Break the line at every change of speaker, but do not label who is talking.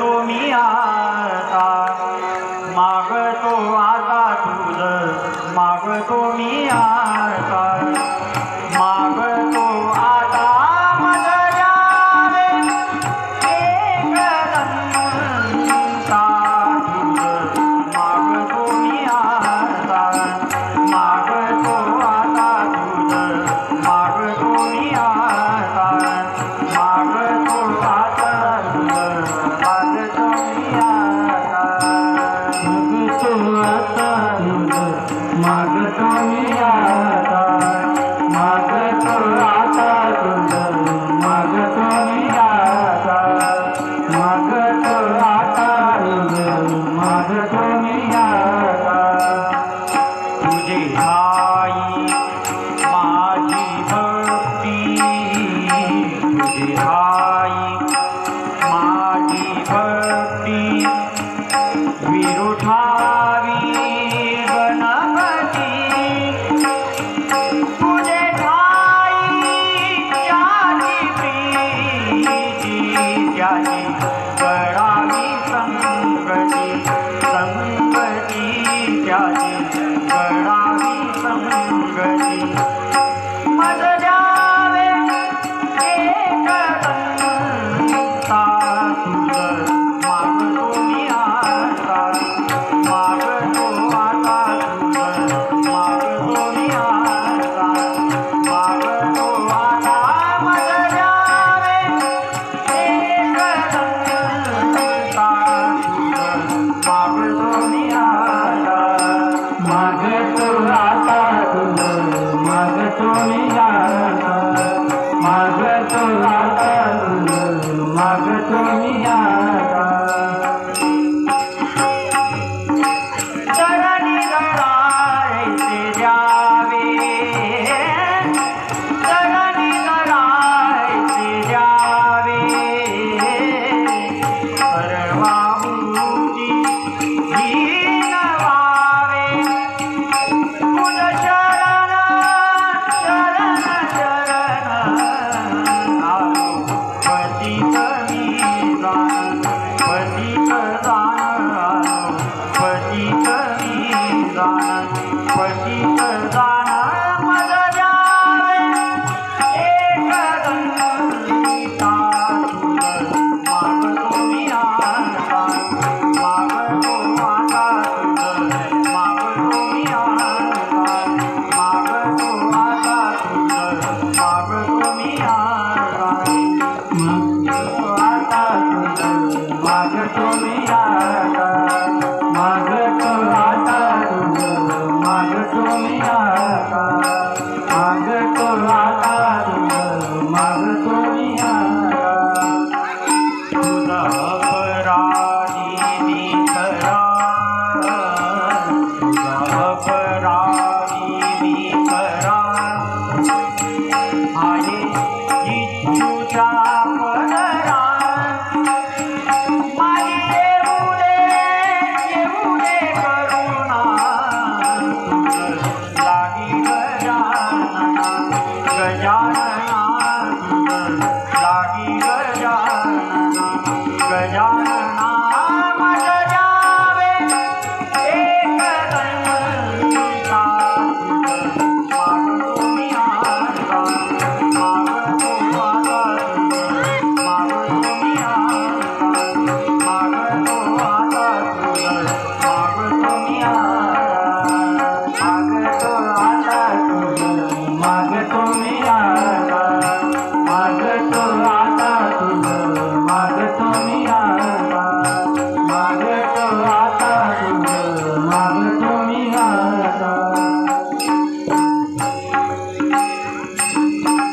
তুমি আর I'm a in. मागतो मागतो
मागतो मी आता. मागतो गजानना लागी गजानना।